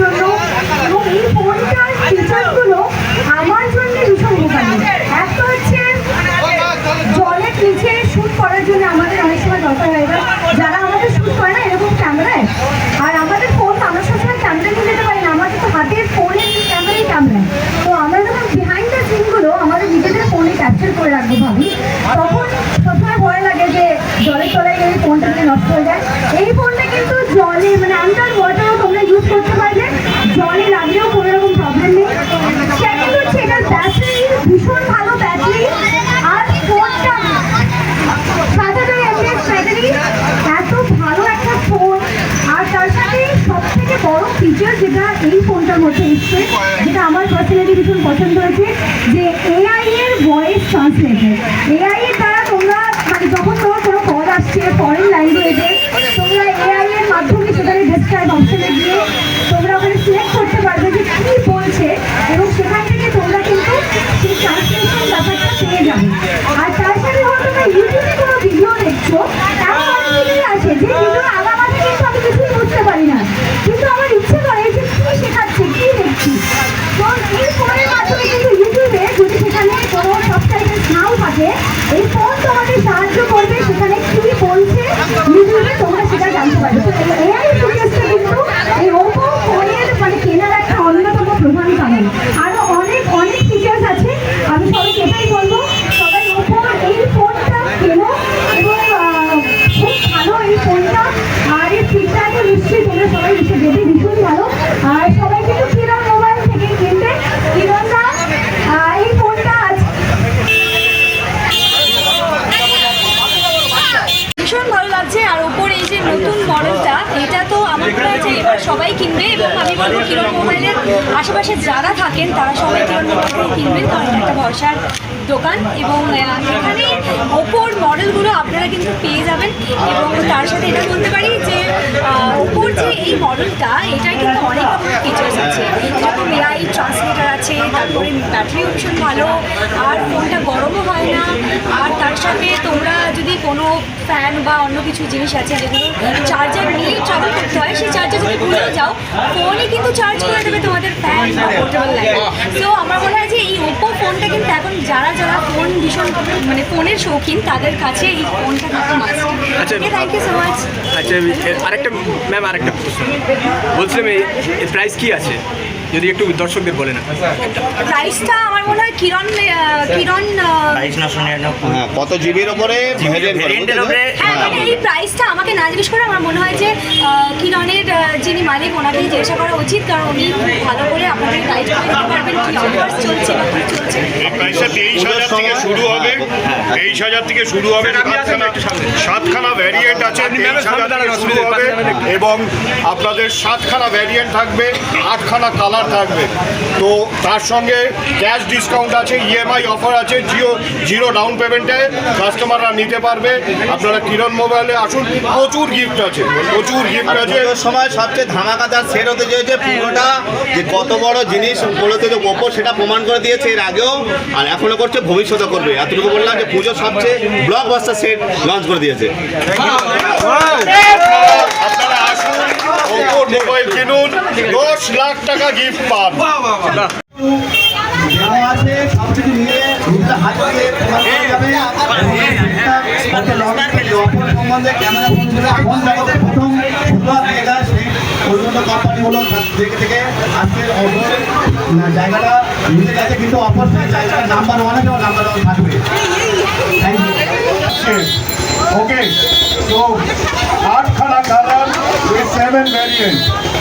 জন্য এবং এই ফোনটার ফিচারগুলো আমার জন্য ভীষণ এক হচ্ছে জলের নিচে শ্যুট করার জন্য আমাদের অনেক সময় দরকার হয় এবার যারা আমাদের শ্যুট করে না, এরকম ক্যামেরায়। আর আমাদের ফোন আমরা সবসময় ক্যামেরা নিয়ে পারি না আমাদের তো হাতের ফোনের ক্যামেরাই ক্যামেরা। তো আমরা যখন বিহাইন্ড দ্য আমাদের নিজেদের ফোনে ক্যাপচার করে রাখব ভাবি তখন সবসময় ভয় লাগে যে জলের তলায় গেলে ফোনটা যদি নষ্ট হয়ে যায় এই ফোনটা কিন্তু জলে মানে আন্ডার ওয়াটারও তোমরা ইউজ করতে পারবে জলে লাগলেও কোনো রকম প্রবলেম নেই সেকেন্ড হচ্ছে এটার ব্যাটারি ভীষণ ভালো ব্যাটারি আর ফোনটা সাতারো এমএস ব্যাটারি এত ভালো একটা ফোন আর তার সাথে সব থেকে বড় ফিচার যেটা এই ফোনটার মধ্যে এসছে, যেটা আমার পার্সোনালি ভীষণ পছন্দ হয়েছে, যে এআই এর ভয়েস ট্রান্সলেটার এআই এর দ্বারা তোমরা মানে যখন তোমার কোনো কল আসছে ফরেন ল্যাঙ্গুয়েজে তোমরা এআই এর মাধ্যমে সেখানে ডেসক্রাইব অপশনে গিয়ে যারা থাকেন, তারা সবাই মোবাইল থেকে কিনবেন? কারণ একটা ভরসার দোকান এবং এখানে ওপোর মডেলগুলো আপনারা কিন্তু পেয়ে যাবেন এবং তার সাথে এটা বলতে পারি ওপোর যে এই মডেলটা এটার কিন্তু অনেক রকম ফিচার্স আছে। যেরকম এআই ট্রান্সলেটার আছে, তারপরে ব্যাটারিও ভীষণ ভালো, আর ফোনটা গরমও হয় না, আর তার সাথে তোমরা যদি কোনো ফ্যান বা অন্য কিছু জিনিস আছে, যেগুলো চার্জার নিয়ে ট্রাভেল করতে হয়, সেই চার্জার যদি ভুলেও যাও ফোনই কিন্তু চার্জ করে দেবে তোমাদের ফ্যান বা পোর্টেবল লাইট তো আমার মনে হয় যে এই ওপো ফোনটা কিন্তু এখন যারা যারা ফোন ভীষণ মানে ফোনের শৌখিন, তাদের কাছে এই ফোনটা থাকা আচ্ছা। থ্যাংক ইউ সো মাচ আচ্ছা আরেকটা ম্যাম আরেকটা প্রশ্ন বলছিলাম এই প্রাইস কি আছে যদি একটু দর্শকদের বলেন প্রাইসটা আমার মনে হয় কিরণ কিরণ আহ, বাইশ নশো নিরানব্বই হ্যাঁ কত জিবির ওপরে ভেরিয়েন্টের উপরে হ্যাঁ মানে এই প্রাইসটা আমাকে না জিজ্ঞেস করে আমার মনে হয় যে কিরণের যিনি মালিক ওনাকেই জিজ্ঞাসা করা উচিত কারণ উনি ভালো করে আপনাদের গাইড করে দিতে পারবেন কি অফার্স চলছে বা কি চলছে। প্রাইসটা তেইশ হাজার থেকে শুরু হবে। তেইশ হাজার থেকে শুরু হবে। সাতখানা সাতখানা ভ্যারিয়েন্ট আছে তেইশ হাজার শুরু হবে এবং আপনাদের সাতখানা ভ্যারিয়েন্ট থাকবে আটখানা কালার থাকবে। তো তার সঙ্গে ক্যাশ ডিসকাউন্ট আছে ইএমআই অফার আছে জিও জিরো ডাউন পেমেন্টে কাস্টমাররা নিতে পারবে। আপনারা কিরণ মোবাইলে আসুন প্রচুর গিফট আছে প্রচুর গিফট আছে। সময় সবচেয়ে ধামাকাদার সেট হতে চেয়েছে পুরোটা যে কত বড় জিনিস বলেছে যে ওপো সেটা প্রমাণ করে দিয়েছে এর আগেও আর এখনও করছে ভবিষ্যতে করবে। এতটুকু বললাম যে পুজো সবচেয়ে ব্লক বাস্টার সেট লঞ্চ করে দিয়েছে। মোবাইল কিনুন দশ লাখ টাকা গিফট পান। থেকে থেকে আজকের জায়গাটা গেছে কিন্তু জায়গাটা নাম্বার ওয়ানে এবং নাম্বার ওয়ান থাকবে থ্যাংক ইউ ওকে তো আটখানা 7 variant.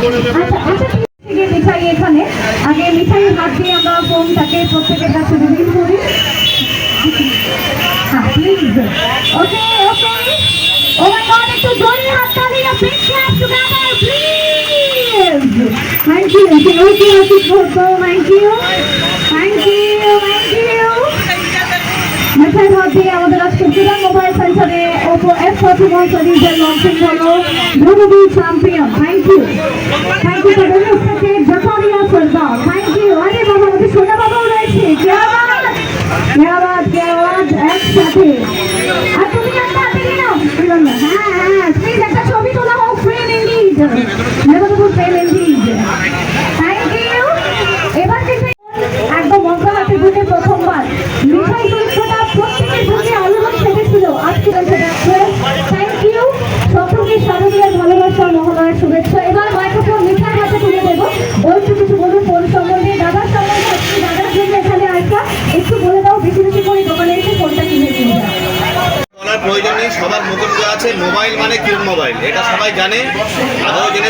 Thank you. আগে মিঠাইয়ের হাত দিয়ে আমরা ফোনটাকে প্রত্যেকের কাছে রিভিল করি। Okay okay O thank you thank you thank you thank you thank you thank you মিঠাই দিয়ে আমাদের আজকে মোবাইল সেন্টারে ওপো এফ ফর্টি ওয়ান সিরিজের লঞ্চিং হলো। ধনুবি champion thank you thank you for কেয়াবাদ কেয়াবাদ একসাথে। হ্যাঁ হ্যাঁ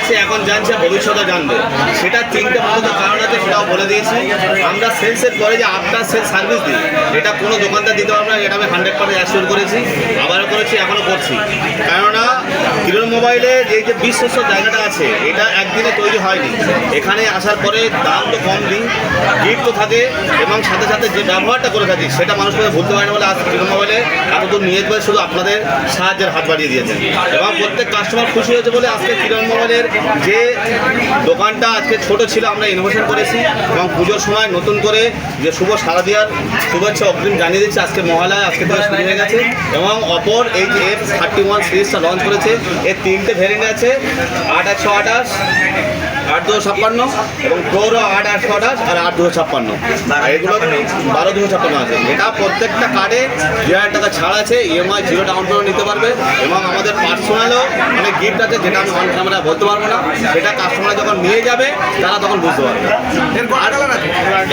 জেনেছে এখন জানছে ভবিষ্যতে জানবে। সেটা তিনটে মূলত কারণ আছে, সেটাও বলে দিয়েছি। আমরা সেলসের পরে যে আফটার সেল সার্ভিস দিই, এটা কোনো দোকানদার দিতে পারবে না, এটা আমি হান্ড্রেড পার্সেন্ট অ্যাসিওর করেছি, আবারও করেছি, এখনও করছি। কেননা, কিরণ মোবাইলে এই যে বিশ্বস্ত জায়গাটা আছে, এটা একদিনে তৈরি হয়নি। এখানে আসার পরে দাম তো কম দিই গিফট তো থাকে, এবং সাথে সাথে যে ব্যবহারটা করে থাকি, সেটা মানুষ করে ভুলতে পারে না বলে আজ কিরণ মোবাইলে এতদূর নিয়ে শুধু আপনাদের সাহায্যের হাত বাড়িয়ে দিয়েছেন এবং প্রত্যেক কাস্টমার খুশি হয়েছে বলে আজকে কিরণ মোবাইলের যে দোকানটা আজকে ছোট ছিল, আমরা ইনোভেশন করেছি এবং পুজোর সময় নতুন করে যে শুভ সারা দেওয়ার শুভেচ্ছা অগ্রিম জানিয়ে দিচ্ছে, আজকে মহালয়, আজকে থেকে শুরু হয়ে গেছে এবং অপর এই যে এফ থার্টি ওয়ান সিরিজটা লঞ্চ করেছে, এর তিনটে ভেরিয়েন্ট আছে, আট একশো আঠাশ আট দুশো ছাপ্পান্ন এবং প্রোরো আট আটশো আঠাশ আর আট দুশো ছাপ্পান্ন। এগুলো বারো দুশো ছাপ্পান্ন আছে। এটা প্রত্যেকটা কার্ডে দু হাজার টাকা ছাড় আছে ইএমআই জিরো ডাউন পেমেন্ট নিতে পারবে এবং আমাদের পার্সোনালও অনেক গিফট আছে যেটা আমি অন ক্যামেরা বলতে পারব না। সেটা কাস্টমার যখন নিয়ে যাবে তারা তখন বুঝতে পারবে।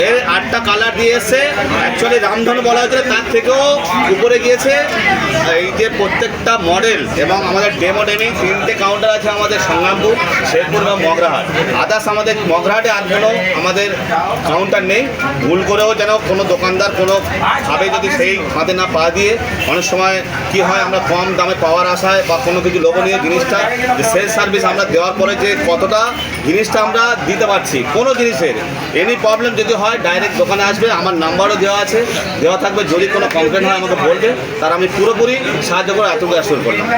এর আটটা কালার দিয়ে এসছে। অ্যাকচুয়ালি রামধন বলা হয়েছিল তার থেকেও উপরে গিয়েছে। এই যে প্রত্যেকটা মডেল এবং আমাদের ডেমো ডেমি তিনটে কাউন্টার আছে আমাদের সংগ্রামপুর শেরপুর এবং মগরাহাট। আদার্স আমাদের মগরাহাটে আর কোনো আমাদের কাউন্টার নেই। ভুল করেও যেন কোনো দোকানদার কোনো ভাবে যদি সেই হাতে না পা দিয়ে অনেক সময় কি হয় আমরা কম দামে পাওয়ার আশায় বা কোনো কিছু লোভনীয় জিনিসটা যে সেল সার্ভিস আমরা দেওয়ার পরে যে কতটা জিনিসটা আমরা দিতে পারছি, কোনো জিনিসের এনি প্রবলেম যদি হয় ডাইরেক্ট দোকানে আসবে, আমার নাম্বারও দেওয়া আছে, দেওয়া থাকবে, যদি কোনো কমপ্লেন হয় আমাকে বলবে, তার আমি পুরোপুরি সাহায্য করে এতটুকু অ্যাসিওর করলাম।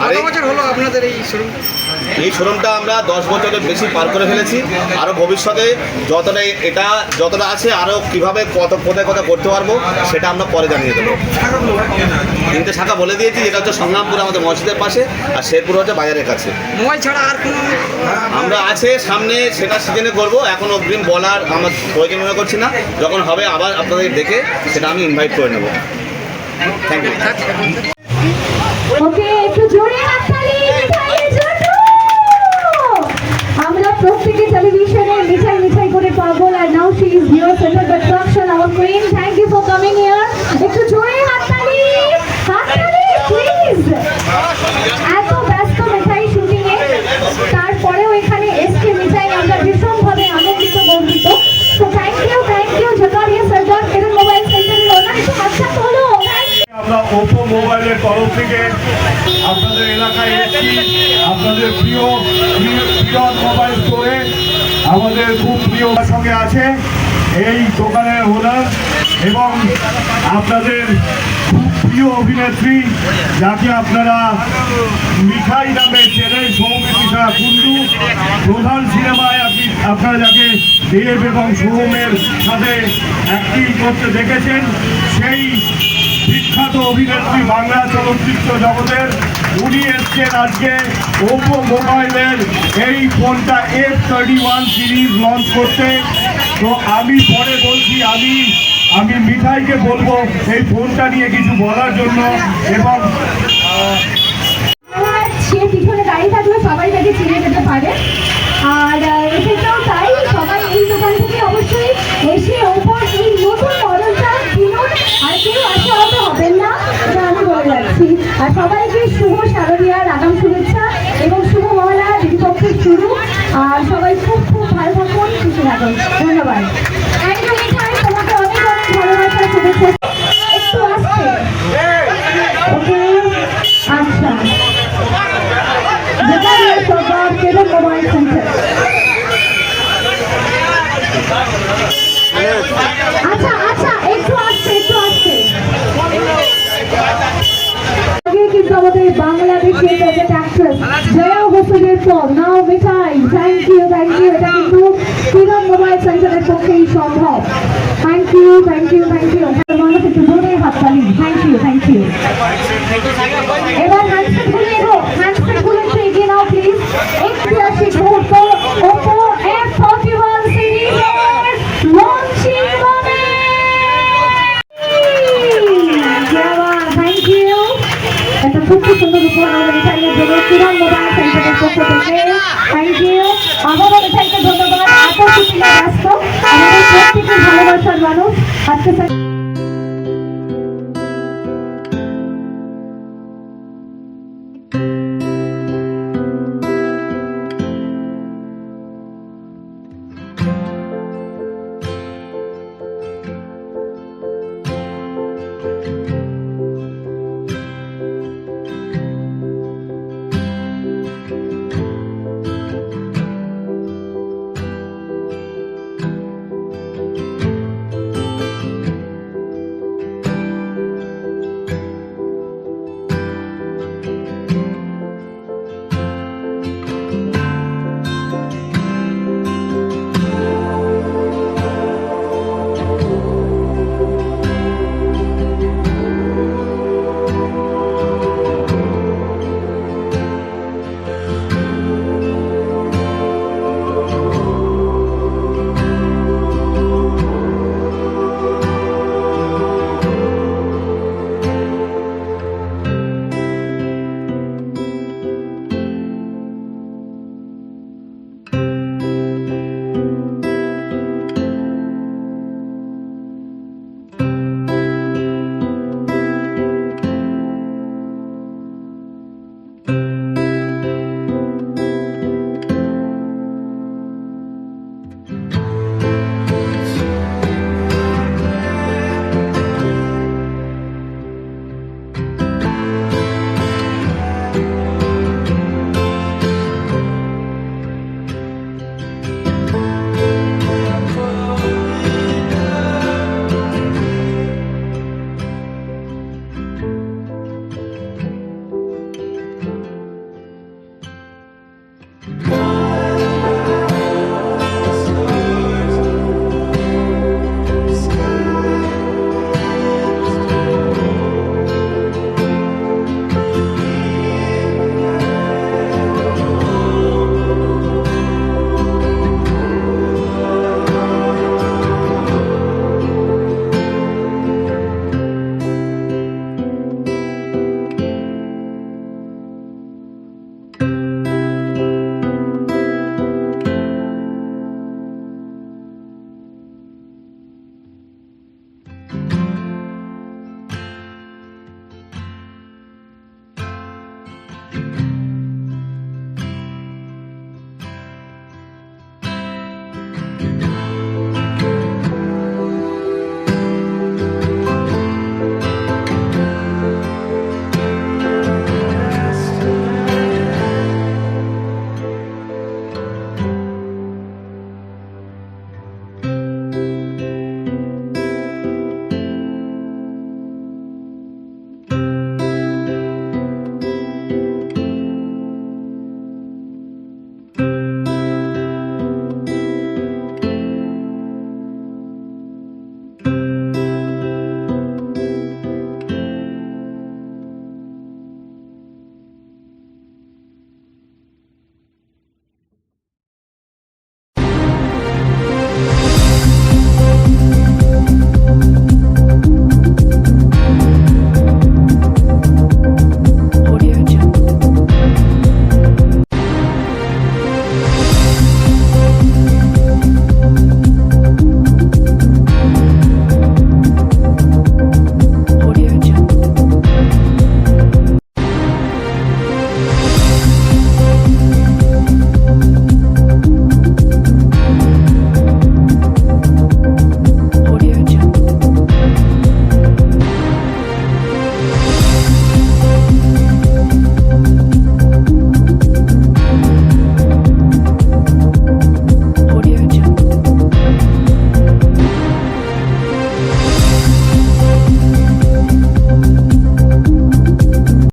আর এই- হলো আপনাদের এই শোরুম এই শোরুমটা আমরা দশ বছরের বেশি পার করে ফেলেছি। আরও ভবিষ্যতে যতটা এটা যতটা আছে আরও কীভাবে কত কোথায় কোথায় করতে পারব সেটা আমরা পরে জানিয়ে দেবো। তিনটে শাখা বলে দিয়েছি যেটা হচ্ছে সংগ্রামপুর আমাদের মসজিদের পাশে আর শেরপুর হচ্ছে বাজারের কাছে। মোবাইল ছাড়া আর কোনো আমরা আছে সামনে সেটা সিজনে করব। এখন অগ্রিম বলার আমার প্রয়োজন মনে করছি না। যখন হবে আবার আপনাদের দেখে সেটা আমি ইনভাইট করে নেব। Thank you okay. প্রত্যেকে টেলিভিশনে মিঠাই মিঠাই করে পাগল আর now she is your centre attraction our queen thank you for coming here একটু জোরে হাততালি হাততালি প্লিজ এই দোকানের ওনার এবং আপনাদের প্রিয় অভিনেত্রী, যাকে আপনারা মিঠাই নামে চেনেন সৌমিত্রিষা কুন্ডু প্রধান সিনেমায় আপনি, আপনারা যাকে দেব এবং সোহমের সাথে অ্যাক্টিং করতে দেখেছেন, সেই বিখ্যাত অভিনেত্রী বাংলা চলচ্চিত্র জগতের, উনি এসছেন আজকে ওপো মোবাইলের এই ফোনটা F thirty one series launch করতে। তো আমি পরে বলছি, আমি আমি মিঠাইকে বলব এই ফোনটা নিয়ে কিছু বলার জন্য এবং সে পিছনে দাঁড়িয়ে থাকলে সবাই তাকে চিনে যেতে পারে। white center. আচ্ছা আচ্ছা একটু আসছে একটু আসছে। কিন্তু আমাদের বাংলাদেশের প্রজেক্ট অ্যাক্ট্রেস জয়া হোসেনের পর, now Mithai thank you thank you এটা কিন্তু পুরম মোবাইল সেন্টারের পক্ষেই সম্ভব। Thank you thank you thank you মানুষ একটু জোরে হাত তালি থ্যাংক ইউ থ্যাংক ইউ এবার